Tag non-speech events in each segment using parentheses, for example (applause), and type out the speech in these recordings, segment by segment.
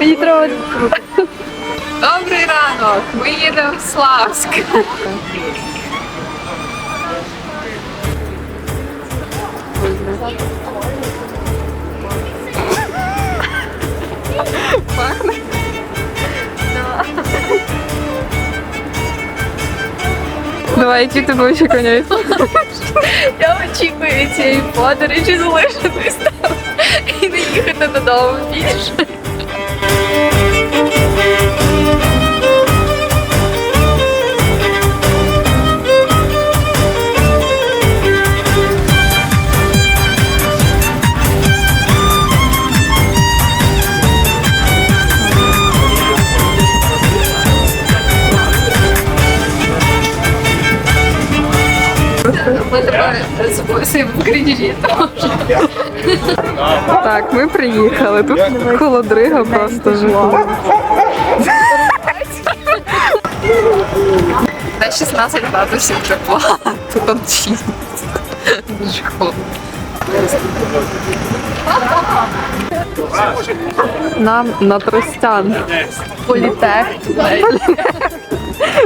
Мені треба. Добрий ранок! Ми їдемо в Славськ. Давай, які тебе очікування? Я очікую цієї подорожі залишитись там і не їхати додому більше. Ми тепер записуємо в крінжі. Так, ми приїхали. Тут холодрига просто. На 16 градусів тепла. Тут там 6. Дуже холодно. Нам на Тростян. Політех.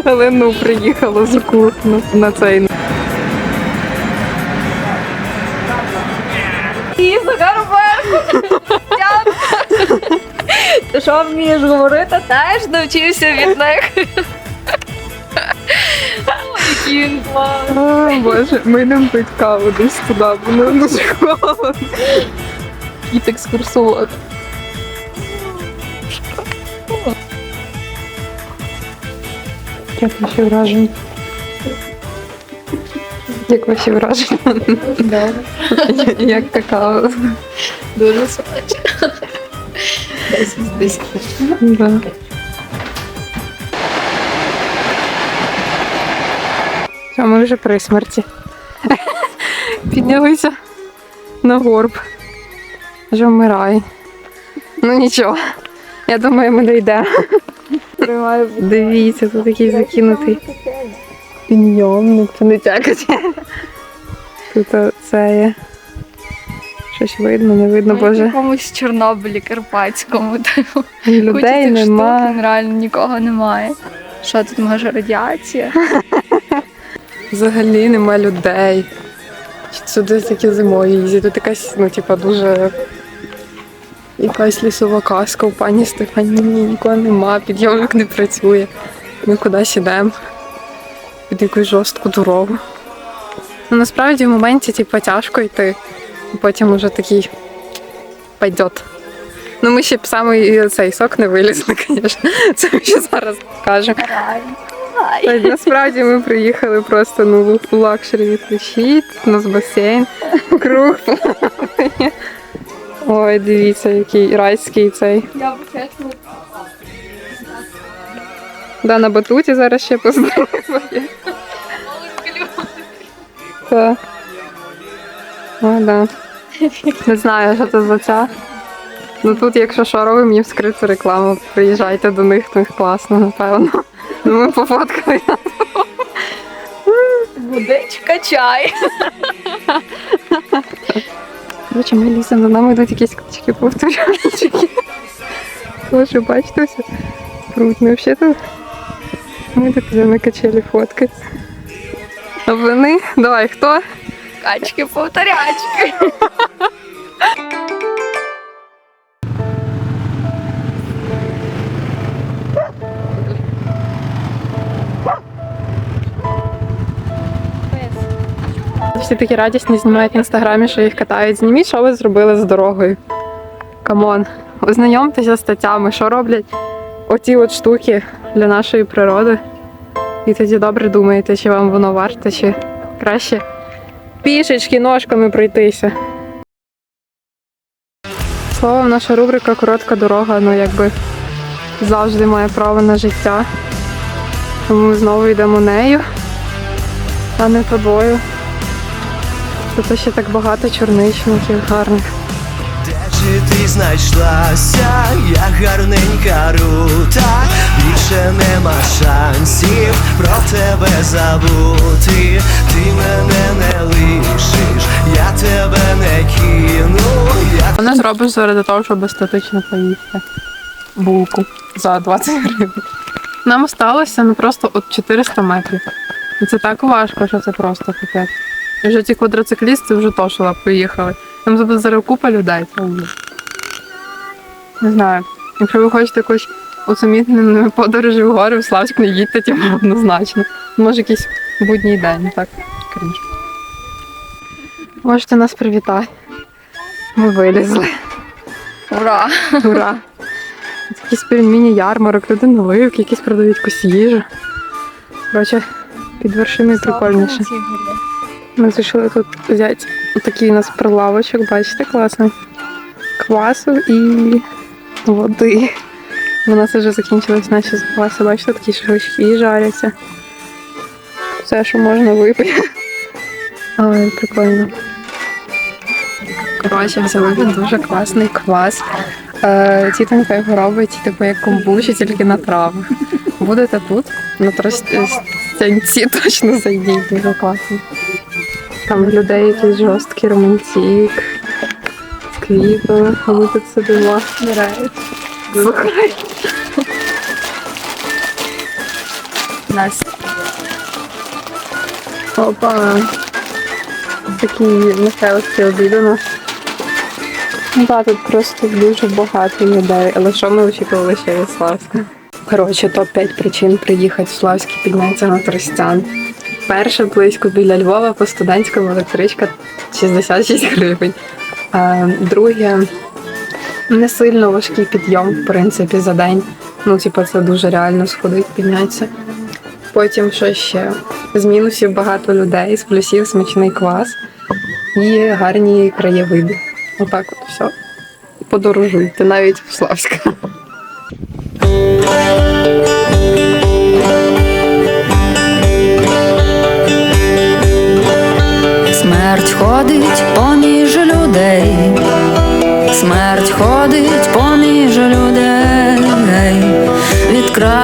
Галину приїхала за кухню на цей. Що вмієш говорити? Теж навчився від них. Який він класний. О, Боже, ми йдемо пити каву десь туди, бо нам дуже холодно. Кіт екскурсовод. Як ваші враження? Як ваші враження? Як какао? Дуже смачно. 10 з 10. Да. Все, ми вже при смерті. (laughs) Піднялися на горб. Вже вмирає. Ну нічого. Я думаю, ми дійдемо. Дивіться, тут такий закинутий підйомник. Це не тякать. Тут це є. Щось видно, не видно, В боже. якомусь Чорнобилі Карпатському. (laughs) Людей Куча нема. штук, реально нікого немає. Що тут може радіація? (laughs) Взагалі нема людей. Сюди такі зимою їздять. Тут якась, ну, типа, дуже якась лісова казка у пані Стефані. Ні, нікого нема, підйомник не працює. Ми кудись йдемо під якусь жорстку дорогу. Ну, насправді в моменті, типу, тяжко йти. Потім уже такий пойдет. Ну, ми ще б саме і цей сок не вилізли, (laughs) звісно. Це ми ще зараз покажемо. Насправді ми приїхали просто ну, в лакшері відпочити, у нас басейн, круг. Ой, дивіться, який райський цей. Да, на батуті зараз ще поздороває. Так. Да. Не знаю, що це за ця. Ну тут, якщо що робимо, їм скрити рекламу. Приїжджайте до них, то їх класно, напевно. Ну ми пофоткали. Водичка, чай. Короче, ми ліземо, за нами йдуть якісь качки повторювальнички. Боже, бачите все? Крутно. Взагалі ми тут на качелі фоткати. А вони, давай, хто? Качки повторячки. Всі такі радісні знімають в інстаграмі, що їх катають. Зніміть, що ви зробили з дорогою. Камон. Ознайомтеся з статтями, що роблять оті от штуки для нашої природи. І тоді добре думаєте, чи вам воно варте, чи краще пішечки ножками пройтися. Словом, наша рубрика Коротка дорога, ну якби завжди має право на життя. Тому ми знову йдемо нею, а не тобою. Тут ще так багато чорничників гарних. Де ж ти знайшлася, я гарненька рута, більше нема шансів про тебе забути. Ти мене не лишиш, я тебе не кину. Я Вона зробиш заради того, щоб естетично поїсти. булку за 20 гривень. Нам осталося ну просто от 400 метрів. І це так важко, що це просто капець. І вже ті квадроциклісти вже тошила поїхали. Там зараз купа людей. Не знаю. Якщо ви хочете якусь усамітнену подорожі в гори, в Славськ не їдьте, тим однозначно. Може, якийсь будній день, так? Крінж. Можете нас привітати. Ми вилізли. Ура! Ура! Якийсь міні-ярмарок, люди наливки, якісь продають якусь їжу. Коротше, під вершиною прикольніше. Ми вирішили тут взяти такий у нас прилавочок, бачите, класний. Квасу і води. У нас вже закінчились наші запаси, бачите, такі шашлички жаряться. Все, що можна випити. (laughs) Але прикольно. Коротше, взяли дуже класний квас. Е, Тітонька його робить, типу як комбучі, тільки на травах. Будете тут, на тростянці точно зайдіть, дуже класно. Там в людей якийсь жорсткий романтик, квіти, а ми тут сидимо. Слухай. Нас. Опа. Такий михайловський обід у нас. Ну так, тут просто дуже багато людей, але що ми очікували ще від Славська? Коротше, топ-5 причин приїхати в Славськ і піднятися на Тростян. Перше близько біля Львова по студентському електричка 66 гривень. А, друге, не сильно важкий підйом, в принципі, за день. Ну, типу, це дуже реально сходить, піднятися. Потім що ще? З мінусів багато людей, з плюсів смачний квас і гарні краєвиди. Отак от все. Подорожуйте навіть в Славська. Смерть ходить поміж людей, смерть ходить поміж людей, від краю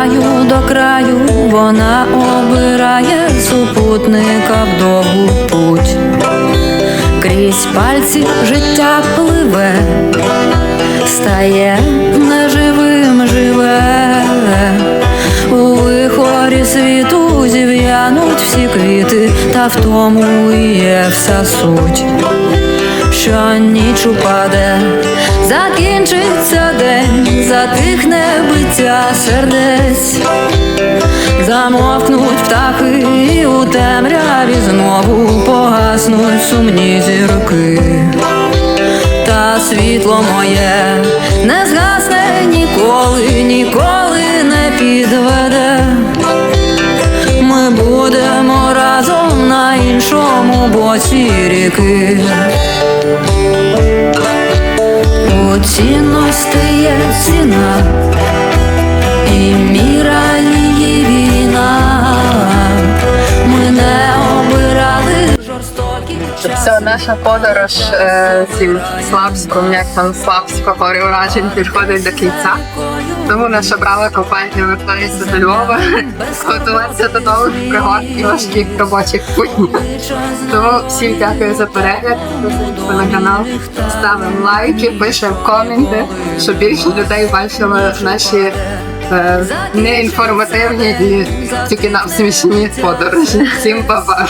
до краю вона обирає супутника в довгу путь, крізь пальці життя пливе, стає неживим живе. У вихорі світу зів'януть всі квіти, та в тому є вся суть, що ніч упаде, закінчиться день, затихне биття сердець, замовкнуть птахи, і у темряві знову погаснуть сумні зірки. Та світло моє не згасне ніколи, ніколи не підведе. Іншому боці ріки. У цінності є ціна, і міра її війна. Ми не обирали жорстокі. Все, наша подорож е, цим Славськом, як там Славського гори уражень підходить до кінця. Тому наша брала компанія вертається до Львова, готуватися до нових пригод і важких робочих буднів. Тому всім дякую за перегляд, підписуйтесь на канал, ставимо лайки, пишемо коменти, щоб більше людей бачили наші е, неінформативні і тільки нам смішні подорожі. Всім па-па!